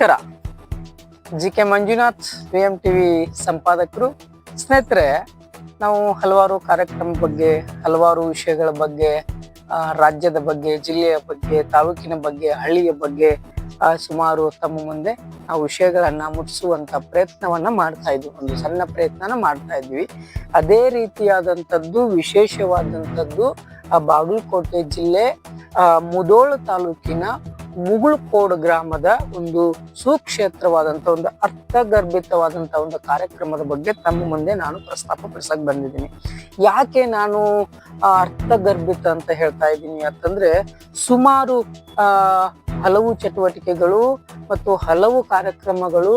ನಮಸ್ಕಾರ. G K Manjunath, V M T V ಸಂಪಾದಕರು. ಸ್ನೇಹಿತರೆ, ನಾವು ಹಲವಾರು ಕಾರ್ಯಕ್ರಮ ಬಗ್ಗೆ, ಹಲವಾರು ವಿಷಯಗಳ ಬಗ್ಗೆ ರಾಜ್ಯದ ಬಗ್ಗೆ, ಜಿಲ್ಲೆಯ ಬಗ್ಗೆ, ತಾಲೂಕಿನ ಬಗ್ಗೆ, ಹಳ್ಳಿಯ ಬಗ್ಗೆ ಸುಮಾರು ತಮ್ಮ ಮುಂದೆ ಆ ವಿಷಯಗಳನ್ನು ಮುಟ್ಟಿಸುವಂಥ ಪ್ರಯತ್ನವನ್ನ ಮಾಡ್ತಾ ಇದ್ವಿ. ಒಂದು ಸಣ್ಣ ಪ್ರಯತ್ನನ ಮಾಡ್ತಾ ಇದ್ವಿ. ಅದೇ ರೀತಿಯಾದಂಥದ್ದು, ವಿಶೇಷವಾದಂಥದ್ದು, ಆ, ಬಾಗಲಕೋಟೆ ಜಿಲ್ಲೆ ಮುದೋಳ ತಾಲೂಕಿನ ಮುಗುಳ್ಕೋಡ್ ಗ್ರಾಮದ ಒಂದು ಸುಕ್ಷೇತ್ರವಾದಂತ ಒಂದು ಅರ್ಥಗರ್ಭಿತವಾದಂತ ಒಂದು ಕಾರ್ಯಕ್ರಮದ ಬಗ್ಗೆ ತಮ್ಮ ಮುಂದೆ ನಾನು ಪ್ರಸ್ತಾಪ ಪಡಿಸಕ್ ಬಂದಿದ್ದೀನಿ. ಯಾಕೆ ನಾನು ಅರ್ಥಗರ್ಭಿತ ಅಂತ ಹೇಳ್ತಾ ಇದ್ದೀನಿ ಅಂತಂದ್ರೆ, ಸುಮಾರು ಹಲವು ಚಟುವಟಿಕೆಗಳು ಮತ್ತು ಹಲವು ಕಾರ್ಯಕ್ರಮಗಳು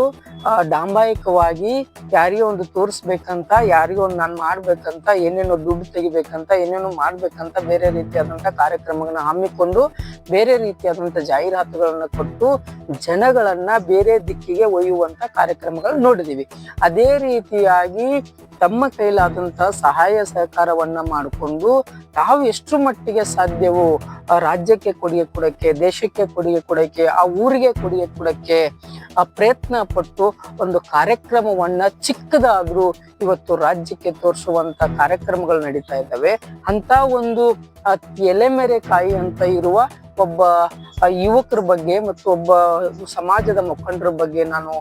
ಡಾಂಬಾಯಿಕವಾಗಿ ಯಾರಿಗೋ ಒಂದು ತೋರಿಸ್ಬೇಕಂತ, ಯಾರಿಗೋ ಒಂದು ನಾನು ಮಾಡ್ಬೇಕಂತ, ಏನೇನೋ ದುಡ್ಡು ತೆಗಿಬೇಕಂತ, ಏನೇನೋ ಮಾಡ್ಬೇಕಂತ ಬೇರೆ ರೀತಿಯಾದಂತ ಕಾರ್ಯಕ್ರಮಗಳನ್ನ ಹಮ್ಮಿಕೊಂಡು, ಬೇರೆ ರೀತಿಯಾದಂತ ಜಾಹೀರಾತುಗಳನ್ನ ಕೊಟ್ಟು ಜನಗಳನ್ನ ಬೇರೆ ದಿಕ್ಕಿಗೆ ಒಯ್ಯುವಂತ ಕಾರ್ಯಕ್ರಮಗಳು ನೋಡಿದೀವಿ. ಅದೇ ರೀತಿಯಾಗಿ ತಮ್ಮ ಕೈಲಾದಂತ ಸಹಾಯ ಸಹಕಾರವನ್ನ ಮಾಡಿಕೊಂಡು ತಾವು ಎಷ್ಟು ಮಟ್ಟಿಗೆ ಸಾಧ್ಯವೋ ರಾಜ್ಯಕ್ಕೆ ಕೊಡುಗೆ ಕೊಡಕ್ಕೆ, ದೇಶಕ್ಕೆ ಕೊಡುಗೆ ಕೊಡಕ್ಕೆ, ಆ ಊರಿಗೆ ಕೊಡುಗೆ ಕೊಡಕ್ಕೆ, ಆ, ಪ್ರಯತ್ನ ಪಟ್ಟು ಒಂದು ಕಾರ್ಯಕ್ರಮವನ್ನ ಚಿಕ್ಕದಾದ್ರೂ ಇವತ್ತು ರಾಜ್ಯಕ್ಕೆ ತೋರಿಸುವಂತ ಕಾರ್ಯಕ್ರಮಗಳು ನಡೀತಾ ಇದ್ದಾವೆ. ಅಂತ ಒಂದು ಎಲೆಮೆರೆ ಕಾಯಿ ಅಂತ ಇರುವ ಒಬ್ಬ ಯುವಕರ ಬಗ್ಗೆ ಮತ್ತು ಒಬ್ಬ ಸಮಾಜದ ಮುಖಂಡರ ಬಗ್ಗೆ ನಾನು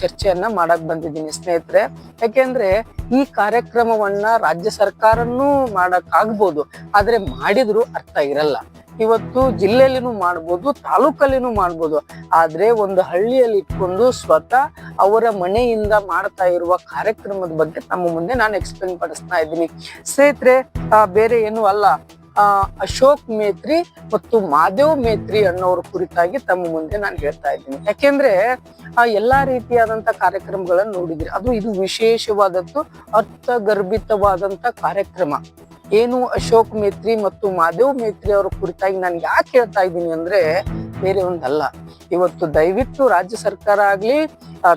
ಚರ್ಚೆಯನ್ನ ಮಾಡಕ್ ಬಂದಿದ್ದೀನಿ ಸ್ನೇಹಿತರೆ. ಯಾಕೆಂದ್ರೆ ಈ ಕಾರ್ಯಕ್ರಮವನ್ನ ರಾಜ್ಯ ಸರ್ಕಾರನೂ ಮಾಡಕ್ ಆಗ್ಬೋದು, ಆದ್ರೆ ಮಾಡಿದ್ರು ಅರ್ಥ ಇರಲ್ಲ. ಇವತ್ತು ಜಿಲ್ಲೆಯಲ್ಲಿನೂ ಮಾಡ್ಬೋದು, ತಾಲೂಕಲ್ಲಿನೂ ಮಾಡ್ಬೋದು, ಆದ್ರೆ ಒಂದು ಹಳ್ಳಿಯಲ್ಲಿ ಇಟ್ಕೊಂಡು ಸ್ವತಃ ಅವರ ಮನೆಯಿಂದ ಮಾಡ್ತಾ ಇರುವ ಕಾರ್ಯಕ್ರಮದ ಬಗ್ಗೆ ತಮ್ಮ ಮುಂದೆ ನಾನು ಎಕ್ಸ್ಪ್ಲೇನ್ ಪಡಿಸ್ತಾ ಇದ್ದೀನಿ. ಸ್ನೇಹಿತರೆ ಬೇರೆ ಏನು ಅಲ್ಲ. ಅಶೋಕ್ ಮೇತ್ರಿ ಮತ್ತು ಮಾದೇವ್ ಮೇತ್ರಿ ಅನ್ನೋರ ಕುರಿತಾಗಿ ತಮ್ಮ ಮುಂದೆ ನಾನು ಹೇಳ್ತಾ ಇದ್ದೀನಿ. ಯಾಕೆಂದ್ರೆ, ಆ, ಎಲ್ಲಾ ರೀತಿಯಾದಂತ ಕಾರ್ಯಕ್ರಮಗಳನ್ನ ನೋಡಿದ್ರಿ. ಅದು ಇದು ವಿಶೇಷವಾದದ್ದು, ಅರ್ಥಗರ್ಭಿತವಾದಂತ ಕಾರ್ಯಕ್ರಮ. ಏನು ಅಶೋಕ್ ಮೇತ್ರಿ ಮತ್ತು ಮಾದೇವ್ ಮೇತ್ರಿ ಅವರ ಕುರಿತಾಗಿ ನಾನು ಯಾಕೆ ಹೇಳ್ತಾ ಇದ್ದೀನಿ ಅಂದ್ರೆ, ಬೇರೆ ಒಂದಲ್ಲ. ಇವತ್ತು ದಯವಿಟ್ಟು ರಾಜ್ಯ ಸರ್ಕಾರ ಆಗ್ಲಿ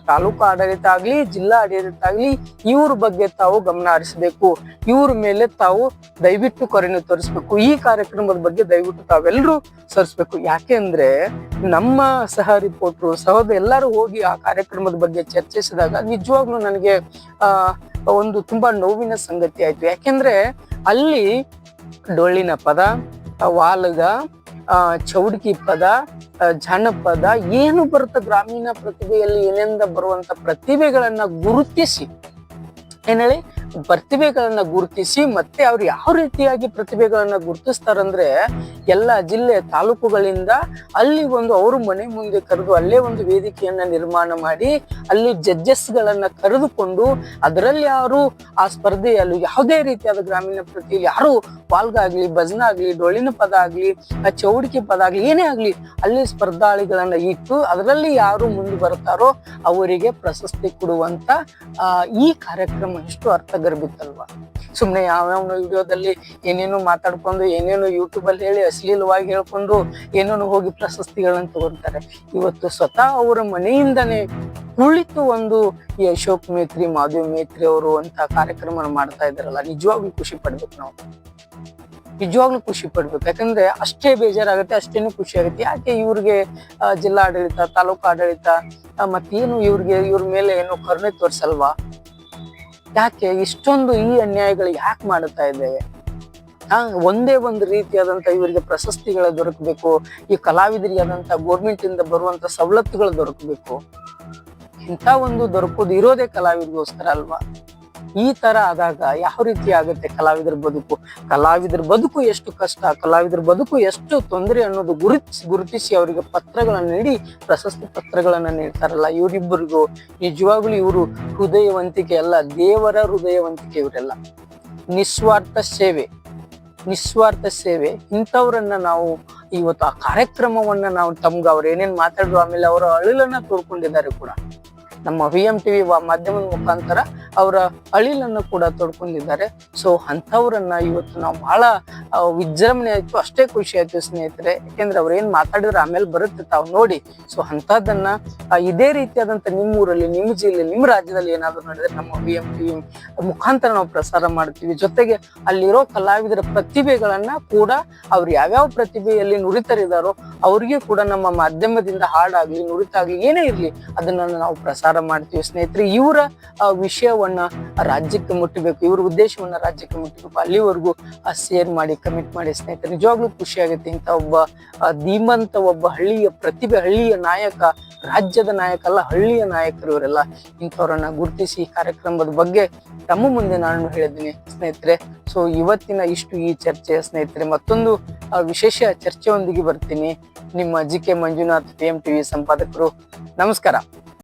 ತಾಲೂಕು ಆಡಳಿತ ಆಗ್ಲಿ, ಜಿಲ್ಲಾ ಆಡಳಿತ ಆಗ್ಲಿ, ಇವ್ರ ಬಗ್ಗೆ ತಾವು ಗಮನ ಹರಿಸಬೇಕು. ಇವ್ರ ಮೇಲೆ ತಾವು ದಯವಿಟ್ಟು ಕೊರೆಯನ್ನು ತೋರಿಸ್ಬೇಕು. ಈ ಕಾರ್ಯಕ್ರಮದ ಬಗ್ಗೆ ದಯವಿಟ್ಟು ತಾವೆಲ್ಲರೂ ಸರಿಸ್ಬೇಕು. ಯಾಕೆ ಅಂದ್ರೆ ನಮ್ಮ ಸಹ ರಿಪೋರ್ಟ್ರು ಸಹೋದ ಎಲ್ಲರೂ ಹೋಗಿ ಆ ಕಾರ್ಯಕ್ರಮದ ಬಗ್ಗೆ ಚರ್ಚಿಸಿದಾಗ ನಿಜವಾಗ್ಲೂ ನನಗೆ ಒಂದು ತುಂಬಾ ನೋವಿನ ಸಂಗತಿ ಆಯ್ತು. ಯಾಕೆಂದ್ರೆ ಅಲ್ಲಿ ಡೊಳ್ಳಿನ ಪದ ವಾಲಗ ಚೌಡ್ಕಿ ಪದ ಜಾನಪದ ಏನು ಬರುತ್ತೆ ಗ್ರಾಮೀಣ ಪ್ರತಿಭೆಯಲ್ಲಿ ಏನೆಂದ ಬರುವಂತ ಪ್ರತಿಭೆಗಳನ್ನ ಗುರುತಿಸಿ. ಏನ್ ಹೇಳಿ? ಪ್ರತಿಭೆಗಳನ್ನ ಗುರುತಿಸಿ ಮತ್ತೆ ಅವ್ರು ಯಾವ ರೀತಿಯಾಗಿ ಪ್ರತಿಭೆಗಳನ್ನ ಗುರುತಿಸ್ತಾರಂದ್ರೆ ಎಲ್ಲ ಜಿಲ್ಲೆ ತಾಲೂಕುಗಳಿಂದ ಅಲ್ಲಿ ಒಂದು ಅವರು ಮನೆ ಮುಂದೆ ಕರೆದು ಅಲ್ಲೇ ಒಂದು ವೇದಿಕೆಯನ್ನ ನಿರ್ಮಾಣ ಮಾಡಿ ಅಲ್ಲಿ ಜಡ್ಜಸ್ ಗಳನ್ನ ಕರೆದುಕೊಂಡು ಅದರಲ್ಲಿ ಯಾರು ಆ ಸ್ಪರ್ಧೆಯಲ್ಲೂ ಯಾವುದೇ ರೀತಿಯಾದ ಗ್ರಾಮೀಣ ಪ್ರತಿ ಯಾರು ಪಾಲ್ಗಾಗ್ಲಿ ಭಜನ ಆಗ್ಲಿ ಡೊಳ್ಳಿನ ಪದ ಆಗ್ಲಿ ಚೌಡಿಕೆ ಪದ ಆಗ್ಲಿ, ಏನೇ ಆಗ್ಲಿ ಅಲ್ಲಿ ಸ್ಪರ್ಧಾಳಿಗಳನ್ನ ಇಟ್ಟು ಅದರಲ್ಲಿ ಯಾರು ಮುಂದೆ ಬರ್ತಾರೋ ಅವರಿಗೆ ಪ್ರಶಸ್ತಿ ಕೊಡುವಂತ ಈ ಕಾರ್ಯಕ್ರಮ ಎಷ್ಟು ಅರ್ಥಗರ್ಭಿತ್ತಲ್ವಾ ಸುಮ್ನೆ ಯಾವ್ಯಾವ ವಿಡಿಯೋದಲ್ಲಿ ಏನೇನೋ ಮಾತಾಡ್ಕೊಂಡು, ಏನೇನೋ ಯೂಟ್ಯೂಬಲ್ಲಿ ಹೇಳಿ ಅಶ್ಲೀಲವಾಗಿ ಹೇಳ್ಕೊಂಡು ಏನೇನು ಹೋಗಿ ಪ್ರಶಸ್ತಿಗಳನ್ನ ತಗೊಂತಾರೆ. ಇವತ್ತು ಸ್ವತಃ ಅವರ ಮನೆಯಿಂದನೇ ಕುಳಿತು ಒಂದು ಈ ಅಶೋಕ್ ಮೇತ್ರಿ, ಮಾಧವ್ ಮೇತ್ರಿ ಅವರು ಅಂತ ಕಾರ್ಯಕ್ರಮ ಮಾಡ್ತಾ ಇದ್ದಾರಲ್ಲ, ನಿಜವಾಗ್ಲೂ ಖುಷಿ ಪಡ್ಬೇಕು ನಾವು. ನಿಜವಾಗ್ಲೂ ಖುಷಿ ಪಡ್ಬೇಕು. ಯಾಕಂದ್ರೆ ಅಷ್ಟೇ ಬೇಜಾರಾಗುತ್ತೆ, ಅಷ್ಟೇನು ಖುಷಿ ಆಗುತ್ತೆ. ಯಾಕೆ ಇವ್ರಿಗೆ ಜಿಲ್ಲಾ ಆಡಳಿತ ತಾಲೂಕು ಆಡಳಿತ ಮತ್ತೇನು ಇವ್ರಿಗೆ, ಇವ್ರ ಮೇಲೆ ಏನು ಕರುಣೆ ತೋರ್ಸಲ್ವಾ? ಯಾಕೆ ಇಷ್ಟೊಂದು ಈ ಅನ್ಯಾಯಗಳು ಯಾಕೆ ಮಾಡುತ್ತಾ ಇದ್ದೇವೆ ಹಾ, ಒಂದೇ ಒಂದು ರೀತಿಯಾದಂತ ಇವರಿಗೆ ಪ್ರಶಸ್ತಿಗಳು ದೊರಕಬೇಕು, ಈ ಕಲಾವಿದರಿಗೆ ಆದಂತ ಗೋರ್ಮೆಂಟ್ ಇಂದ ಬರುವಂತ ಸವಲತ್ತುಗಳು ದೊರಕಬೇಕು. ಇಂಥ ಒಂದು ದೊರಕೋದು ಇರೋದೇ ಕಲಾವಿದರಿಗೋಸ್ಕರ ಅಲ್ವಾ? ಈ ತರ ಆದಾಗ ಯಾವ ರೀತಿ ಆಗುತ್ತೆ ಕಲಾವಿದರ ಬದುಕು? ಕಲಾವಿದರ ಬದುಕು ಎಷ್ಟು ಕಷ್ಟ? ಕಲಾವಿದರ ಬದುಕು ಎಷ್ಟು ತೊಂದರೆ ಅನ್ನೋದು ಗುರುತಿಸಿ ಗುರುತಿಸಿ ಅವರಿಗೆ ಪತ್ರಗಳನ್ನು ನೀಡಿ, ಪ್ರಶಸ್ತಿ ಪತ್ರಗಳನ್ನು ನೀಡ್ತಾರಲ್ಲ ಇವರಿಬ್ಬರಿಗೂ ನಿಜವಾಗ್ಲೂ ಇವರು ಹೃದಯವಂತಿಕೆ ಅಲ್ಲ, ದೇವರ ಹೃದಯವಂತಿಕೆ ಇವರೆಲ್ಲ. ನಿಸ್ವಾರ್ಥ ಸೇವೆ. ನಿಸ್ವಾರ್ಥ ಸೇವೆ. ಇಂಥವ್ರನ್ನ ನಾವು ಇವತ್ತು ಆ ಕಾರ್ಯಕ್ರಮವನ್ನ ನಾವು ತಮ್ಗೆ ಅವ್ರು ಏನೇನ್ ಮಾತಾಡಿದ್ರು ಆಮೇಲೆ ಅವರ ಅಳಿಲನ್ನ ತೋರ್ಕೊಂಡಿದ್ದಾರೆ ಕೂಡ. ನಮ್ಮ ವಿ ಎಂ ಟಿವಿ ಮಾಧ್ಯಮದ ಮುಖಾಂತರ ಅವರ ಅಳಿಲನ್ನು ಕೂಡ ತೊಡ್ಕೊಂಡಿದ್ದಾರೆ. ಸೊ ಅಂಥವ್ರನ್ನ ಇವತ್ತು ನಾವು ಬಹಳ ವಿಜೃಂಭಣೆ ಆಯ್ತು, ಅಷ್ಟೇ ಖುಷಿ ಆಯ್ತು ಸ್ನೇಹಿತರೆ. ಯಾಕೆಂದ್ರೆ ಅವ್ರು ಏನ್ ಮಾತಾಡಿದ್ರೆ ಆಮೇಲೆ ಬರುತ್ತೆ ತಾವು ನೋಡಿ. ಸೊ ಅಂಥದ್ದನ್ನ ಇದೇ ರೀತಿಯಾದಂಥ ನಿಮ್ಮ ಊರಲ್ಲಿ ನಿಮ್ಮ ಜಿಲ್ಲೆ, ನಿಮ್ಮ ರಾಜ್ಯದಲ್ಲಿ ಏನಾದ್ರು ನಡೆದ್ರೆ ನಮ್ಮ ಬಿ ಎಂ ಟಿ ಮುಖಾಂತರ ನಾವು ಪ್ರಸಾರ ಮಾಡ್ತೀವಿ. ಜೊತೆಗೆ ಅಲ್ಲಿರೋ ಕಲಾವಿದರ ಪ್ರತಿಭೆಗಳನ್ನ ಕೂಡ ಅವ್ರು ಯಾವ್ಯಾವ ಪ್ರತಿಭೆಯಲ್ಲಿ ನುರಿತರಿದಾರೋ ಅವ್ರಿಗೆ ಕೂಡ ನಮ್ಮ ಮಾಧ್ಯಮದಿಂದ ಹಾಡಾಗ್ಲಿ, ನುರಿತಾಗ್ಲಿ, ಏನೇ ಇರಲಿ, ಅದನ್ನ ನಾವು ಪ್ರಸಾರ ಮಾಡ್ತೀವಿ. ಸ್ನೇಹಿತರೆ, ಇವರ ವಿಷಯವನ್ನ ರಾಜ್ಯಕ್ಕೆ ಮುಟ್ಟಬೇಕು ಇವ್ರ ಉದ್ದೇಶವನ್ನ ರಾಜ್ಯಕ್ಕೆ ಮುಟ್ಟಬೇಕು ಅಲ್ಲಿವರೆಗೂ ಶೇರ್ ಮಾಡಿ ಕಮಿಟ್ ಮಾಡಿ. ಸ್ನೇಹಿತರೆ, ನಿಜವಾಗ್ಲೂ ಖುಷಿ ಆಗುತ್ತೆ ಇಂಥ ಒಬ್ಬ ಧೀಮಂತ ಒಬ್ಬ ಹಳ್ಳಿಯ ಪ್ರತಿಭೆ, ಹಳ್ಳಿಯ ನಾಯಕ, ರಾಜ್ಯದ ನಾಯಕ ಅಲ್ಲ, ಹಳ್ಳಿಯ ನಾಯಕರು ಇವರೆಲ್ಲ ಇಂಥವ್ರನ್ನ ಗುರುತಿಸಿ ಕಾರ್ಯಕ್ರಮದ ಬಗ್ಗೆ ತಮ್ಮ ಮುಂದೆ ನಾನು ಹೇಳಿದ್ದೀನಿ. ಸ್ನೇಹಿತರೆ ಸೊ ಇವತ್ತಿನ ಇಷ್ಟು ಈ ಚರ್ಚೆ ಸ್ನೇಹಿತರೆ, ಮತ್ತೊಂದು ವಿಶೇಷ ಚರ್ಚೆಯೊಂದಿಗೆ ಬರ್ತೀನಿ. ನಿಮ್ಮ G K Manjunath P M TV ಸಂಪಾದಕರು ನಮಸ್ಕಾರ.